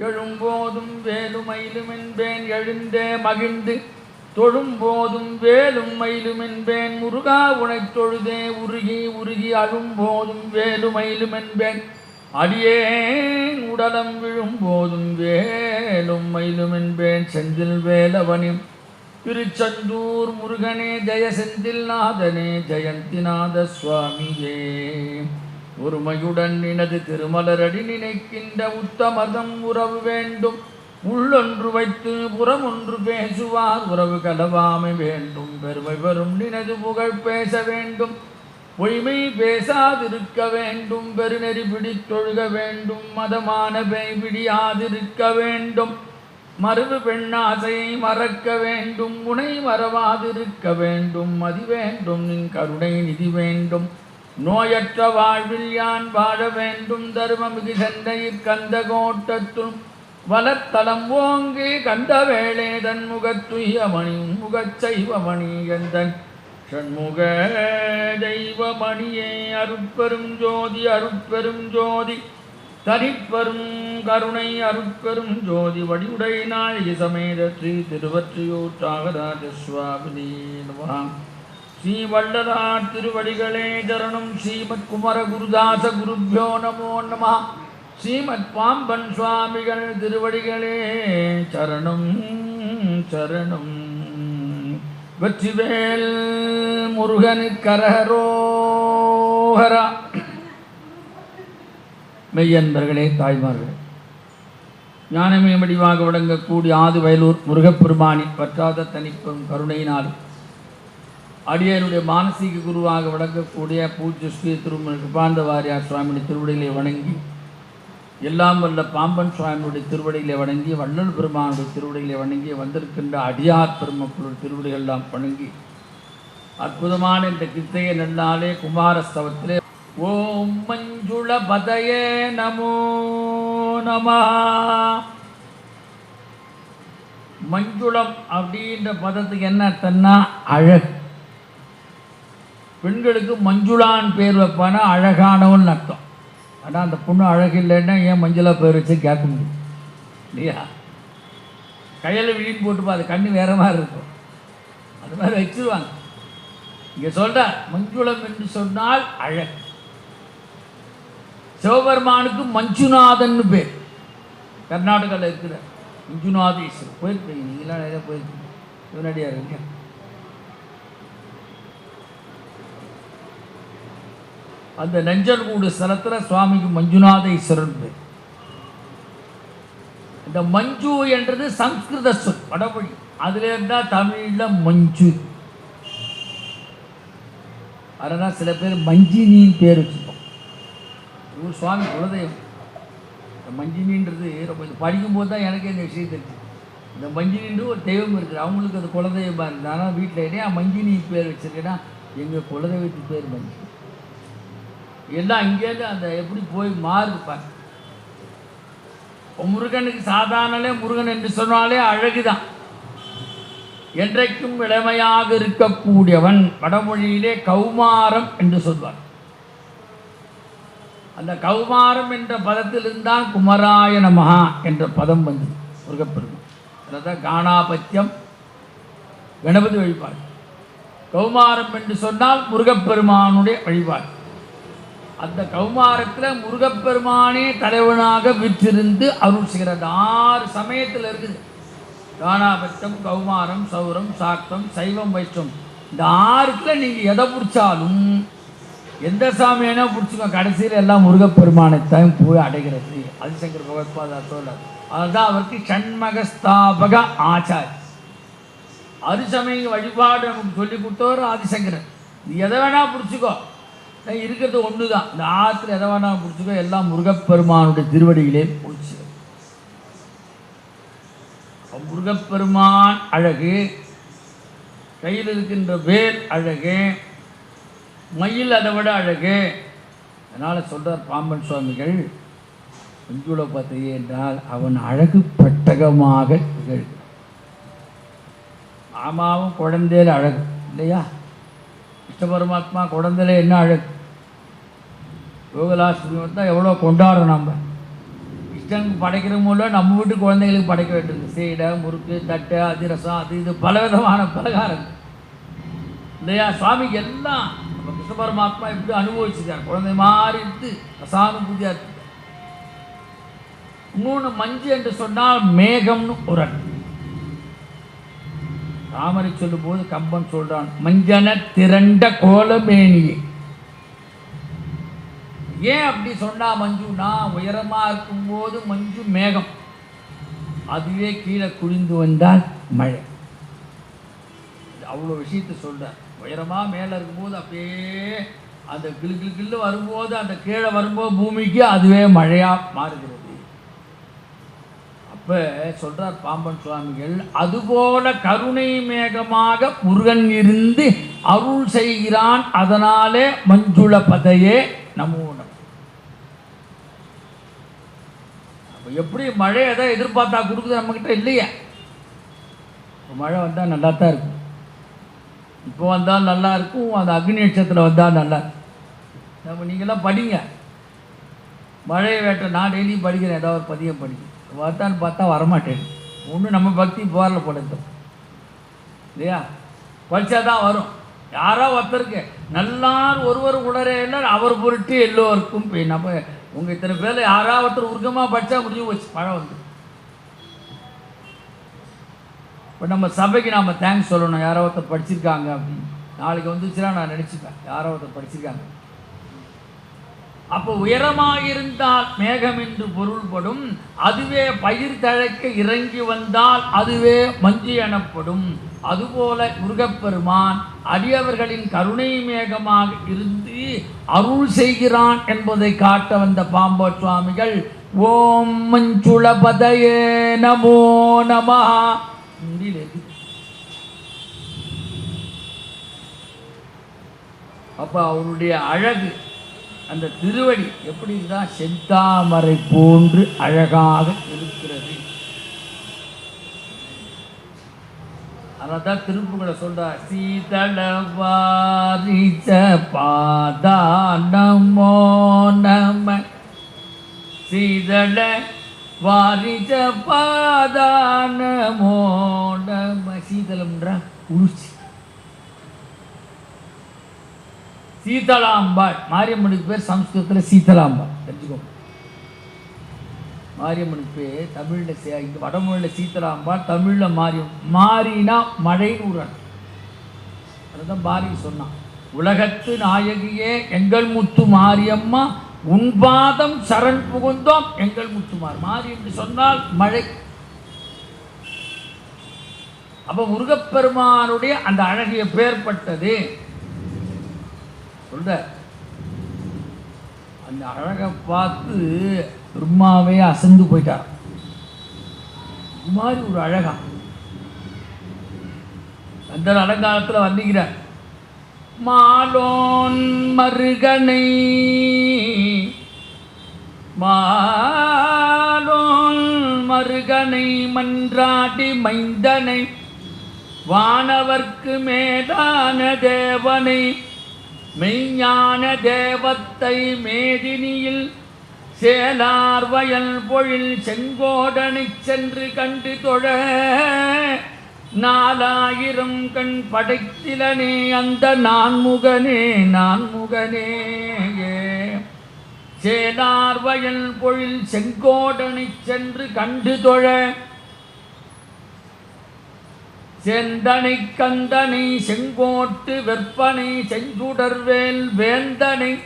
எழும்போதும் வேலும் மயிலும் என்பேன். எழுந்தே மகிழ்ந்து தொழும்போதும் வேலும் மயிலும் என்பேன். முருகா உனைத் தொழுதே உருகி உருகி அழும்போதும் வேலும் மயிலும் என்பேன். அடியேன் உடலம் விழும்போதும் வேலும் மயிலும் என்பேன். செந்தில் வேலவனின் திருச்செந்தூர் முருகனே ஜெய செந்தில் நாதனே ஜெயந்திநாத சுவாமியே. ஒருமையுடன் எனது திருமலரடி நினைக்கின்ற உத்தமதம் உறவு வேண்டும். உள்ளொன்று வைத்து புறம் ஒன்று பேசுவார் உறவு கலவாமை வேண்டும். பெருமை பெறும் நினது புகழ் பேச வேண்டும். பொய்மை பேசாதிருக்க வேண்டும். பெருநெறி பிடித்தொழுக வேண்டும். மதமான பெய் பிடியாதிருக்க வேண்டும். மறுவு பெண்ணாசையை மறக்க வேண்டும். உனை மறவாதிருக்க வேண்டும். மதி வேண்டும். நின் கருணை நிதி வேண்டும். நோயற்ற வாழ்வில் யான் வாழ வேண்டும் தருமமிகு சென்னையில் கந்த கோட்டத்துள் வலத்தலம் ஓங்கி கந்த வேளே தன் முகத்துயமணி முகச் செய்வமணி எந்தன் சண்முக தெய்வமணியே அருட்பெரும் ஜோதி அருட்பெரும் ஜோதி. தனிப்பெரும் கருணை அருட்பெரும் ஜோதி. வடிவுடை நாள் இசமேத ஸ்ரீ திருவற்றியூர் தியாகராஜ சுவாமினி நமஹாம் ஸ்ரீ திருவடிகளே சரணம். ஸ்ரீமத் குமர குருதாச குருப்பியோ நமோ நம. ஸ்ரீமத் பாம்பன் சுவாமிகள் திருவடிகளே சரணம் சரணம். வெற்றிவேல் முருகனுக்கரகரோஹரா மெய்யன்பர்களே தாய்மார்களே ஞானமே வடிவாக விளங்கக்கூடிய ஆது வயலூர் முருகப்பெருமானி பற்றாத தனிப்பும் கருணையினாலும் அடியனுடைய மானசீக குருவாக விளங்கக்கூடிய பூஜ்ய ஸ்ரீ திருமண கிருபாந்த வாரியார் சுவாமியுடைய திருவடிகளை வணங்கி எல்லாம் வல்ல பாம்பன் சுவாமியுடைய திருவடிகளை வணங்கி வள்ளல் பெருமானுடைய திருவடிகளை வணங்கி வந்திருக்கின்ற அடியார் பெருமக்களுடைய திருவடிகள் எல்லாம் வணங்கி அற்புதமான இந்த கித்தைய நல்லாலே குமாரஸ்தவத்திலே ஓம் மஞ்சுள பதயே நமோ நம மஞ்சுளம் அப்படின்ற பதத்துக்கு என்ன அர்த்தம்னா அழகு. பெண்களுக்கு மஞ்சுளான் பேர் வைப்பானா? அழகானவன் அர்த்தம். ஆனால் அந்த பொண்ணு அழகு இல்லைன்னா ஏன் மஞ்சளாக பேர் வச்சு கேட்க முடியும்? இல்லையா? கையில் விழின்னு போட்டுப்பா அது கண்ணு வேற மாதிரி இருக்கும். அது மாதிரி வச்சிருவாங்க. இங்கே சொல்கிற மஞ்சுளம் என்று சொன்னால் அழகு. சிவபெருமானுக்கு மஞ்சுநாதன் பேர். கர்நாடகாவில் இருக்கிற மஞ்சுநாதீஸ்வரர். போயிருக்கீங்க நீங்களாம் நிறைய போயிருக்கீங்க. சிவனடியார் இருக்கீங்க அந்த நெஞ்சல்கூடு ஸ்தலத்தில் சுவாமிக்கு மஞ்சுநாத ஈஸ்வரன் பேர் இந்த மஞ்சு என்றது சம்ஸ்கிருத சொல் வடமொழி. அதுல இருந்தால் தமிழில் மஞ்சு. அதனால் சில பேர் மஞ்சினின்னு பேர் வச்சுப்போம். இவர் சுவாமி குலதெய்வம். இந்த மஞ்சினின்றது ரொம்ப இது படிக்கும்போது தான் எனக்கே இந்த விஷயம் தெரிஞ்சு. இந்த மஞ்சினின்று ஒரு தெய்வம் இருக்குது. அவங்களுக்கு அது குலதெய்வமாக இருந்தாலும் ஆனால் வீட்டில் ஏன்னா மஞ்சினி பேர் வச்சிருக்கேன்னா எங்கள் குலதெய்வத்து பேர் மஞ்சு எல்லாம் இங்கேருந்து அந்த எப்படி போய் மாறுது பாரு முருகனுக்கு சாதாரணலே முருகன் என்று சொன்னாலே அழகுதான். என்றைக்கும் இளமையாக இருக்கக்கூடியவன் வடமொழியிலே கௌமாரம் என்று சொல்வார். அந்த கௌமாரம் என்ற பதத்திலிருந்தான் குமராய நமகா என்ற பதம் வந்தது முருகப்பெருமான். அதான் காணாபத்தியம் கணபதி வழிபாடு. கௌமாரம் என்று சொன்னால் முருகப்பெருமானுடைய வழிபாடு. அந்த கௌமாரத்தில் முருகப்பெருமானே தலைவனாக விற்றிருந்து அருள் செய்கிறது ஆறு சமயத்தில் இருக்குது. காணாபட்சம் கௌமாரம் சௌரம் சாக்தம் சைவம் வைச்சம் இந்த ஆறுக்குள்ள நீங்கள் எதை பிடிச்சாலும் எந்த சாமி வேணா பிடிச்சிக்கோ கடைசியில் எல்லாம் முருகப்பெருமானைத்தான் போய் அடைகிறது. அதிசங்கர் பகவத்பாதா சொல்லார் அதுதான் அவருக்கு சண்மகஸ்தாபக ஆச்சாரி. அரிசமய வழிபாடு நமக்கு சொல்லி கொடுத்தவர் ஆதிசங்கரன் நீ எதை வேணால் பிடிச்சிக்கோ. இருக்கிறது ஒன்று தான் இந்த ஆற்றுல எதை வேணா பிடிச்சிக்கோ எல்லாம் முருகப்பெருமானுடைய திருவடியிலே பிடிச்சி முருகப்பெருமான் அழகு கையில் இருக்கின்ற வேல் அழகு மயில் அதை விட அழகு. அதனால் சொல்கிறார் பாம்பன் சுவாமிகள் மஞ்சுள பார்த்தீங்க என்றால் அவன் அழகு பட்டகமாக திகழ்கிறான் மாமாவும் குழந்தையில அழகு இல்லையா? கிருஷ்ண பரமாத்மா குழந்தையில என்ன அழகு? யோகலாஷ்டமி தான் எவ்வளோ கொண்டாடுறோம் நம்ம கிருஷ்ணன் படைக்கிற மூலம் நம்ம வீட்டு குழந்தைகளுக்கு படைக்க வேண்டியது சீடை முறுக்கு தட்டை அதிரசம் அது இது பலவிதமான பலகாரம் இல்லையா? சுவாமிக்கு எல்லாம் நம்ம கிருஷ்ண பரமாத்மா எப்படி அனுபவிச்சிருக்கார். குழந்தை மாறி இருந்து அசானுபூதியாக இருக்கு இன்னொன்று மஞ்சு என்று சொன்னால் மேகம்னு ஒரு அர்த்தம். ராமரை சொல்லும் போது கம்பன் சொல்றான் மஞ்சன திரண்ட கோலமேனியே ஏன் அப்படி சொன்னா மஞ்சுனா உயரமா இருக்கும்போது மஞ்சு மேகம். அதுவே கீழே குளிந்து வந்தால் மழை. அவ்வளோ விஷயத்தை சொல்றார் உயரமா மேலே இருக்கும்போது அப்படியே அந்த கிளு கிளு கிளு வரும்போது அந்த கீழே வரும்போது பூமிக்கு அதுவே மழையா மாறுகிறது. இப்போ சொல்கிறார் பாம்பன் சுவாமிகள் அதுபோல கருணை மேகமாக முருகன் இருந்து அருள் செய்கிறான் அதனாலே மஞ்சுள பதையே நமூனம் அப்போ எப்படி மழை எதை எதிர்பார்த்தா கொடுக்குது நம்மக்கிட்ட இல்லையா? இப்போ மழை வந்தால் நல்லா தான் இருக்கும். இப்போ வந்தால் நல்லா இருக்கும் அந்த அக்னி நட்சத்திரம் வந்தால் நல்லா இருக்கும். நம்ம நீங்களாம் படிங்க. மழை வேட்டை நான் டெய்லியும் படிக்கிறேன் ஏதாவது ஒரு பதியம் படிக்கிறேன் பார்த்தான்னு பார்த்தா வரமாட்டேன். ஒன்றும் நம்ம பக்தி போரில் படுத்தோம் இல்லையா? படித்தா தான் வரும். யாரோ ஒருத்தருக்கு நல்லார் ஒருவர் உடறேன்னா அவர் பொருட்டு எல்லோருக்கும் போய் நம்ம உங்கள் இத்தனை பேரில் யாரோ ஒருத்தர் உருக்கமாக படித்தா முடிஞ்சு போச்சு பழம் வந்து. இப்போ நம்ம சபைக்கு நாம் தேங்க்ஸ் சொல்லணும். யாரோ ஒருத்தர் படிச்சிருக்காங்க அப்படின்னு. நாளைக்கு வந்துச்சுன்னா நான் நினச்சிப்பேன். யாரோ ஒருத்தர் படிச்சிருக்காங்க. அப்போ உயரமாக இருந்தால் மேகம் என்று பொருள்படும். அதுவே பயிர் தழைக்க இறங்கி வந்தால் அதுவே மஞ்சு எனப்படும். அதுபோல முருகப்பெருமான் அடியவர்களின் கருணை மேகமாக இருந்து அருள் செய்கிறான் என்பதை காட்ட வந்த பாம்போ சுவாமிகள் ஓம் மஞ்சுளபதயே நமோ நம அப்போ அவருடைய அழகு அந்த திருவடி எப்படி இருந்தால் செந்தாமரை போன்று அழகாக இருக்கிறது. அதனால தான் திருப்புகளை சொல்றார் சீதள வாரிச்ச பாதா நமோ நம சீதள வாரிச பாதா நமோ நம சீதளம்ன்றா குளிர்ச்சி சீதளாம்பாள் மாரியம்மனுக்கு பேர் சம்ஸ்கிருதத்தில் சீதளாம்பாள் தெரிஞ்சுக்கோங்க மாரியம்மனுக்கு பேர் தமிழில் சே இங்கே வடமொழியில் சீதளாம்பாள் தமிழில் மாரியம் மாறினா மழைன்னு ஒரு அதுதான் பாரதி சொன்னான். உலகத்து நாயகியே எங்கள் முத்து மாரியம்மா உன்பாதம் சரண் புகுந்தோம் எங்கள் முத்துமார் மாறி என்று சொன்னால் மழை. அப்போ முருகப்பெருமானுடைய அந்த அழகிய பேர்பட்டது சொல்ற? அந்த அழகை பார்த்து பிரம்மாவே அசந்து போயிட்டார். இது மாதிரி ஒரு அழகா. அந்த அலங்காரத்தில் வந்திக்கிறார் மாலோன் மருகனை மாலோன் மருகனை மன்றாடி மைந்தனை வானவர்க்கு மேலான தேவனை மெய்ஞான தேவத்தை மேதினியில் சேலார் வயல் பொழில் செங்கோடனை சென்று கண்டு தொழ நாலாயிரம் கண் படைத்திலனே அந்த நான்முகனே நான்முகனே சேலார் வயல் பொழில் செங்கோடனை சென்று கண்டு தொழ சேந்தனை கந்தனை செங்கோட்டு வெற்பனை செஞ்சுடர்வேல் வேந்தனை.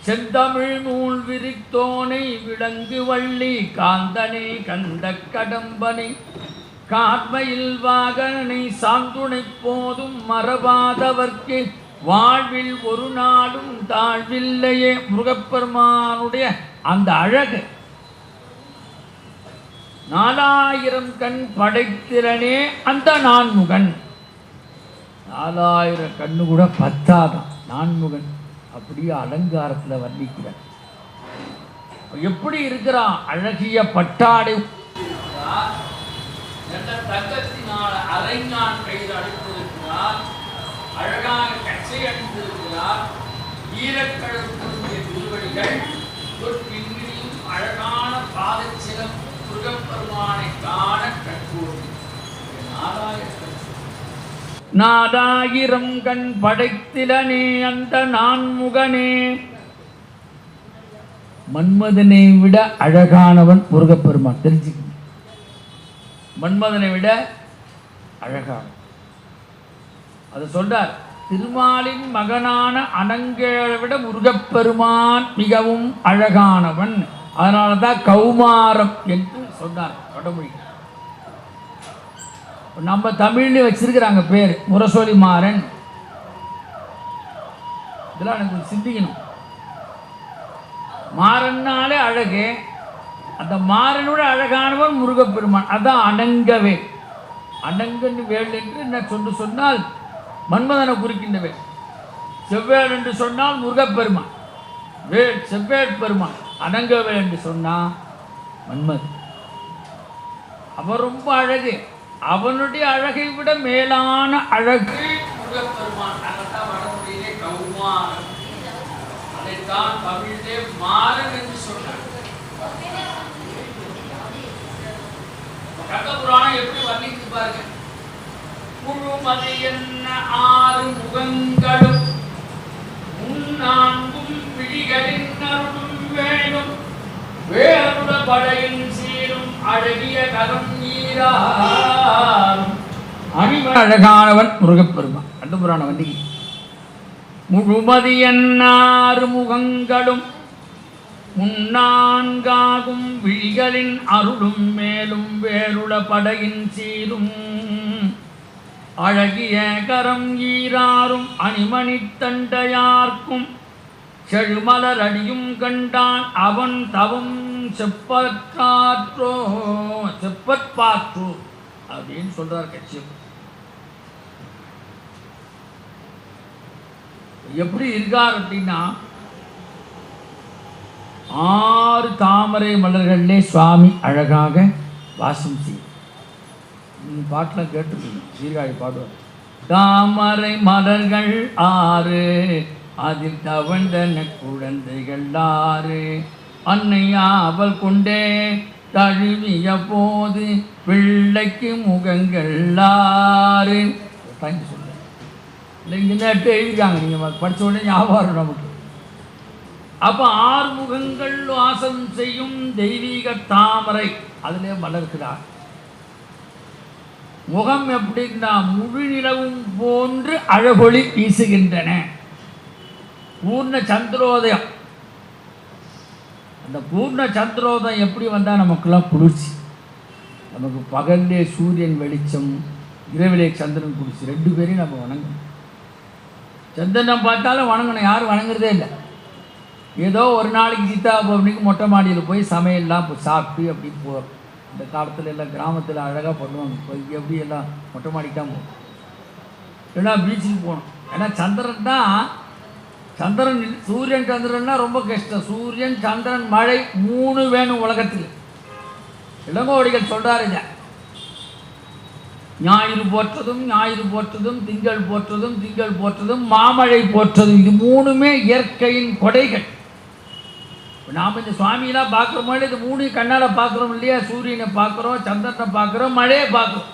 செந்தமிழ் நூல் விரித்தோனை விளங்கு வள்ளி காந்தனை கந்த கடம்பனை. கார்மையில் வாகனனை சாந்துணை போதும் மறவாதவர்க்கு. வாழ்வில் ஒரு நாளும் தாழ்வில்லையே முருகப்பெருமானுடைய அந்த அழகு. நாலாயிரம் கண் படைத்திறனே அந்த நான்முகன். நாலாயிரம் கண்ணு கூட பத்தாதான் நான்முகன். அப்படியே அலங்காரத்தில் வர்ணிக்கிறார். எப்படி இருக்கிறான் அழகிய பட்டாடை. தங்கத்தினால் அரைஞான் கையில் அடித்திருக்கிறார் அழகாக கச்சை அடித்திருக்கிறார் ஈரக்கடல் திருவடிகள். ஒரு பின்னியும் அழகான பாதச்சிலம் முருகப்பெருமானை காண கற்போது நாதாயிரம் கண் படைத்திலனே அந்த நான் முகனே மன்மதனை விட அழகானவன் முருகப்பெருமான். தெரிஞ்சுக்க மன்மதனை விட அழகானவன். அது சொல்றார் திருமாலின் மகனான அனங்கேளை விட முருகப்பெருமான் மிகவும் அழகானவன். அதனால தான் கௌமாரம் என்று சொன்னார் வடமொழி. நம்ம தமிழ்ல வச்சிருக்கிறாங்க பேர் முரசொலி மாறன் இதெல்லாம் எனக்கு கொஞ்சம் சிந்திக்கணும். மாறன்னாலே அழகு. அந்த மாறனோட அழகானவன் முருகப்பெருமான். அதான் அடங்கவே. அடங்கன்னு வேல் என்று என்ன சொன்னு சொன்னால் மன்மதனை குறிக்கின்ற வேல் செவ்வேல் என்று சொன்னால் முருகப்பெருமான். வேல் செவ்வேல் பெருமான். அடங்கவே என்று சொன்னால் மன்மதன். அவன் ரொம்ப அழகு. அவனுடைய அழகை விட மேலான அழகு. முருகப்பெருமான் அதைத்தான் வடமொழியிலே கௌமாரம். அதைத்தான் தமிழிலே மாறன் என்று சொன்னார். கந்த புராணம் எப்படி வர்ணித்து பாருங்க. முழுமதி என்ன ஆறு முகங்களும் முன்னான்கும் பிடிகளின் அருளும் வேணும் வேறுட படையின் அழகிய கரம் அழகானவன் முருகப்பெருமான். கண்டுபுரான வண்டிகை முழுமதி என்னாறு முகங்களும் முன்னான்காகும் விழிகளின் அருளும் மேலும் வேருள படையின் சீரும். அழகிய கரம் ஈராறும் அணிமணித் தண்டையார்க்கும் செழுமலர் அடியும் கண்டான் அவன் தவம் செப்பற்காற்றோ செப்பற்பாற்றோ அப்படின்னு சொல்றார் கட்சியம் எப்படி இருக்கார் அப்படின்னா ஆறு தாமரை மலர்கள்லே சுவாமி அழகாக வாசம் செய்யும் நீங்கள் பாட்டெலாம் கேட்டுருக்கீங்க சீர்காழி பாடுவார். தாமரை மலர்கள் ஆறு அதில் தவழ்ந்தன குழந்தைகள் ஆறு. அன்னையா அவள் கொண்டே தழுவிய போது பிள்ளைக்கு முகங்கள் ஆறு தேங்க்யூ சொல்லுங்கள் இல்லை இங்கே நேற்று எழுதிருக்காங்க நீங்கள் படித்த உடனே ஞாபகம் நமக்கு. அப்போ ஆறு முகங்கள் வாசம் செய்யும் தெய்வீக தாமரை அதிலே மலர்கிறார் முகம் எப்படின்னா முழு நிலவும் போன்று அழகொளி வீசுகின்றன. பூர்ண சந்திரோதயம். அந்த பூர்ண சந்திரோதம் எப்படி வந்தால் நமக்கெல்லாம் குளிர்ச்சி? நமக்கு பகல்லே சூரியன் வெளிச்சம் இரவிலே சந்திரன் குளிர்ச்சி. ரெண்டு பேரையும் நம்ம வணங்கணும். சந்திரனை பார்த்தாலும் வணங்கணும். யாரும் வணங்குறதே இல்லை. ஏதோ ஒரு நாளைக்கு சீதா பவனிக்கு மொட்டை மாடியில் போய் சமையல்லாம் இப்போ சாப்பிட்டு அப்படி போகிறோம் இந்த காலத்தில் எல்லாம் கிராமத்தில் அழகாக பண்ணுவாங்க. போய் எப்படி எல்லாம் மொட்டை மாடிக்கு தான் போகும் இல்லைன்னா பீச்சுக்கு போகணும். ஏன்னா சந்திரன் தான் சந்திரன் சூரியன் சந்திரன்னா ரொம்ப கஷ்டம். சூரியன் சந்திரன் மழை மூணு வேணும் உலகத்தில். இளங்கோடிகள் சொல்கிறாருங்க ஞாயிறு போற்றதும் ஞாயிறு போற்றதும் திங்கள் போற்றதும் திங்கள் போற்றதும் மாமழை போற்றதும். இது மூணுமே இயற்கையின் கொடைகள். இப்ப நாம இந்த சுவாமியெல்லாம் பார்க்குறோமோ இது மூணு கண்ணால் பார்க்குறோம் இல்லையா? சூரியனை பார்க்குறோம் சந்திரனை பார்க்குறோம் மழையை பார்க்குறோம்.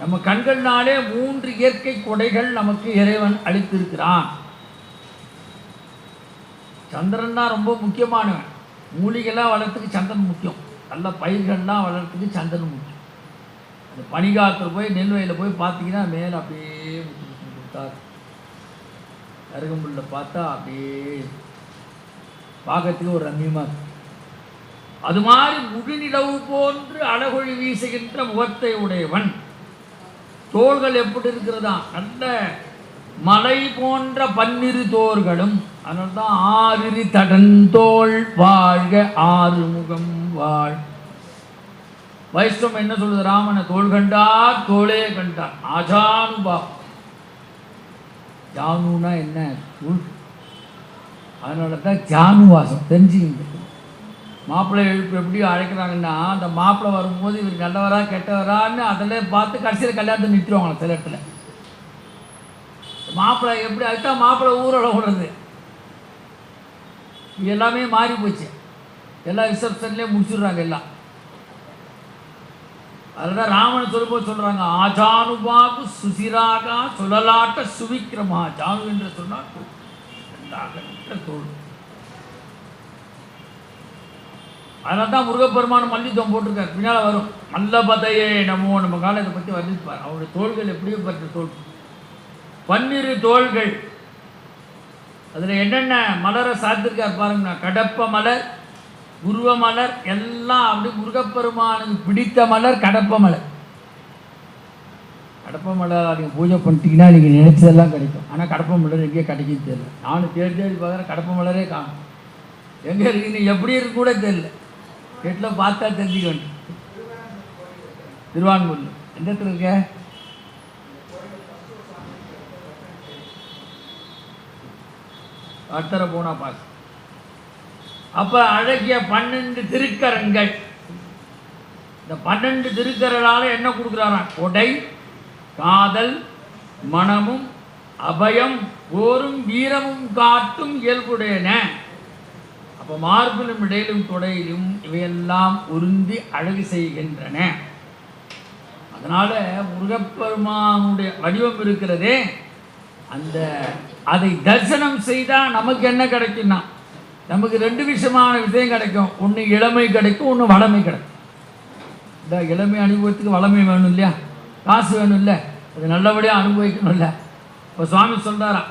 நம்ம கண்கள்னாலே மூன்று இயற்கை கொடைகள் நமக்கு இறைவன் அளித்திருக்கிறான். சந்திரன் தான் ரொம்ப முக்கியமானவன். மூலிகைலாம் வளர்த்துக்கு சந்திரன் முக்கியம். நல்ல பயிர்கள்லாம் வளர்த்துக்கு சந்திரன் முக்கியம். அந்த பனிகாலத்தில் போய் நெல் வயலில் போய் பார்த்தீங்கன்னா மேலே அப்படியே முத்து முத்து முத்தார் அருகம்புல்ல பார்த்தா அப்படியே பார்க்கறதுக்கு ஒரு ரம்மியமாக அது மாதிரி முழுநிலவு போன்று அழகொழி வீசுகின்ற முகத்தை உடையவன். தோள்கள் எப்படி இருக்கிறதா? நல்ல மலை போன்ற பன்னிரு தோர்களும் அதனால தான் ஆறிரு தடந்தோள் வாழ்க ஆறுமுகம் வாழ். வைஷ்ணவம் என்ன சொல்லுது? ராமனை தோள் கண்டார் தோளே கண்டார். ஆஜானுபா. ஜானுனா என்ன? தூள். அதனால தான் ஜானுவாசம். தெரிஞ்சுக்கிங்க. மாப்பிள்ளை எழுப்பு எப்படி அழைக்கிறாங்கன்னா அந்த மாப்பிள்ளை வரும்போது இவர் நல்லவரா கெட்டவரான்னு அதில் பார்த்து கடைசியில் கல்யாணத்தை நிறுத்திடுவாங்க சில இடத்துல. மாப்பிள்ளை எப்படி அதுதான் மாப்பிள்ளை ஊரோட விடுறது எல்லாமே மாறி போச்சு. எல்லா ரிசப்ஷன்லேயே முடிச்சிடுறாங்க எல்லாம். அதுதான் ராமன் சொல்லும்போது சொல்றாங்க ஆஜானுபாபு சுசிராகா சுழலாட்ட சுவிக்ரமா ஜானு என்று சொன்னால் தோல். அதனால தான் முருகப்பெருமான மல்யுத்தம் போட்டிருக்கார். பின்னால் வரும் மல்லபதையே நமோ நம்ம காலத்தை பற்றி வர்ணிப்பார். அவருடைய தோள்கள் எப்படியப்பட்ட தோல்? பன்னிரு தோள்கள். அதில் என்னென்ன மலரை சாத்திருக்கார் பாருங்கண்ணா கடப்ப மலர் உருவ மலர் எல்லாம் அப்படி முருகப்பெருமானுக்கு பிடித்த மலர் கடப்ப மலர். கடப்ப மலர் நீங்கள் பூஜை பண்ணிட்டீங்கன்னா நீங்கள் நினைச்சதெல்லாம் கிடைக்கும். ஆனால் கடப்ப மலர் எங்கேயே கிடைக்கும் தெரியல. நானும் தேடி தேடி பார்க்குறேன் கடப்ப மலரே காணும். எங்கே இருக்குன்னு எப்படி இருக்கு கூட தெரியல. கேட்டில் பார்த்தா தெரிஞ்சுக்க வேண்டும் திருவான்மூரில் எந்த இடத்துல இருக்க? அடுத்தர போனா பாஸ். அப்போ அழகிய பன்னெண்டு திருக்கரங்கள். இந்த பன்னெண்டு திருக்கரங்களால என்ன கொடுக்குறாராம் கொடை காதல் மனமும் அபயம் போரும் வீரமும் காட்டும் இயல்புடையன. அப்போ மார்பிலும் இடையிலும் தொடையிலும் இவையெல்லாம் உருந்தி அழகு செய்கின்றன. அதனால் முருகப்பெருமானுடைய வடிவம் இருக்கிறதே. அந்த அதை தரிசனம் செய்தால் நமக்கு என்ன கிடைக்கும்னா நமக்கு ரெண்டு விஷயமான விஷயம் கிடைக்கும். ஒன்று இளமை கிடைக்கும் ஒன்று வளமை கிடைக்கும். இந்த இளமை அனுபவத்துக்கு வளமை வேணும் இல்லையா? காசு வேணும் இல்லை? அது நல்லபடியாக அனுபவிக்கணும்ல? இப்போ சுவாமி சொல்கிறாரா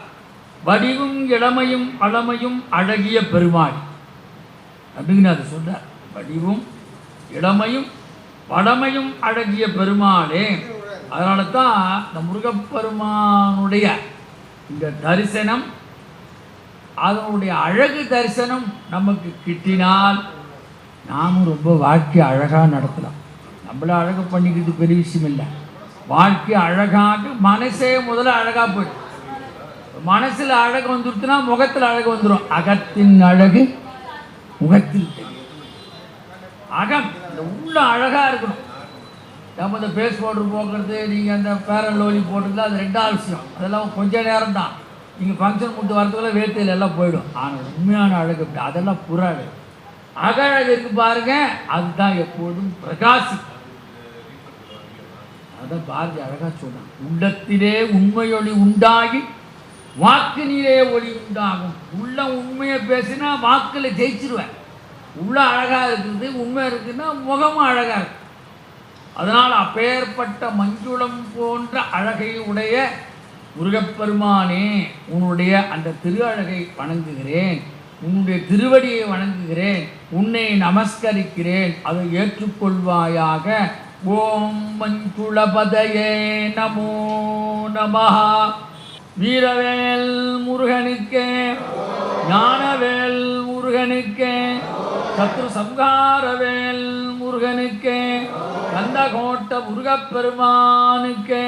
வடிவும் இளமையும் வளமையும் அழகிய பெருமாள். அப்படின்னு அது சொல்கிறார் வடிவும் இளமையும் வளமையும் அழகிய பெருமாளே. அதனால தான் இந்த முருகப்பெருமானுடைய இந்த தரிசனம் அதனுடைய அழகு தரிசனம் நமக்கு கிட்டினால் நாமும் ரொம்ப வாழ்க்கை அழகாக நடத்தலாம். நம்மள அழகு பண்ணிக்கிறது பெரிய விஷயம் இல்லை. வாழ்க்கை அழகாக மனசே முதல்ல அழகாக போயிடும் மனசில் அழகு வந்துடுச்சுன்னா முகத்தில் அழகு வந்துடும் அகத்தின் அழகு முகத்தில் தெரியும். அகம் இந்த உள்ள அழகாக இருக்கணும். நம்ம இந்த பேஸ் பவுடர் போக்குறது நீங்கள் அந்த பேரல் லோலி போட்டுருந்தா அது ரெண்டு விஷயம். அதெல்லாம் கொஞ்சம் நேரம் தான் நீங்கள் ஃபங்க்ஷன் முடித்து வரதுக்குள்ளே வேட்டையில் எல்லாம் போயிடும். ஆனால் உண்மையான அழகு அப்படி அதெல்லாம் புற அழகு அக அழகு பாருங்க அதுதான் எப்போதும் பிரகாசி. அதான் பாரதி அழகாக சொன்னான் உள்ளத்திலே உண்மையொளி உண்டாகி வாக்கினிலே ஒளி உண்டாகும். உள்ள உண்மையை பேசினா வாக்கில் ஜெயிச்சிருவேன். உள்ள அழகாக இருக்குது உண்மை இருக்குன்னா முகமும் அழகாக இருக்குது அதனால் அப்பேற்பட்ட மஞ்சுளம் போன்ற அழகை உடைய முருகப்பெருமானே உன்னுடைய அந்த திரு அழகை வணங்குகிறேன் உன்னுடைய திருவடியை வணங்குகிறேன் உன்னை நமஸ்கரிக்கிறேன் அதை ஏற்றுக்கொள்வாயாக. ஓம் மஞ்சுளபதையே நமோ நமஹ. வீரவேல் முருகனுக்கே ஞானவேல் முருகனுக்கே சத்ரு சம்ஹாரவேல் முருகனுக்கே கந்தகோட்ட முருகப்பெருமானுக்கே.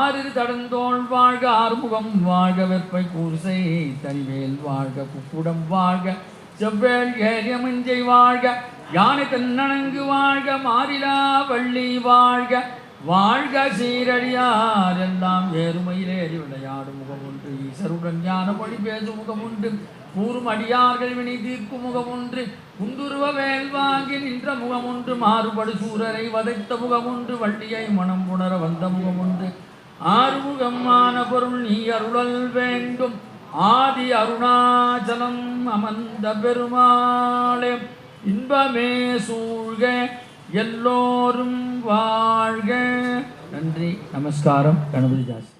ஆறிரு தடந்தோள் வாழ்க ஆறுமுகம் வாழ்க வெப்பை கூசை தனிவேல் வாழ்க குக்குடம் வாழ்க செவ்வேல் ஏரிய மஞ்சை வாழ்க யானை தென்னணங்கு வாழ்க மாறிலா வள்ளி வாழ்க வாழ்க சீரடியார் எல்லாம் ஏறுமையிலேறி விளையாடும் முகம் உண்டு. ஈசருடன் ஞான மொழி பேசும் முகம் உண்டு. கூறும் அடியார்கள் வினை தீர்க்கும் முகம் ஒன்று. குந்துருவ வேல்வாங்கி நின்ற முகம் ஒன்று. மாறுபடு சூரரை வதைத்த முகம் ஒன்று. வள்ளியை மனம் உணர வந்த முகம் ஒன்று. ஆறுமுகமான பொருள் நீ அருளல் வேண்டும். ஆதி அருணாச்சலம் அமர்ந்த பெருமாளே இன்பமே சூழ்க எல்லோரும் வாழ்க. நன்றி நமஸ்காரம். கணபதி தாஸ்.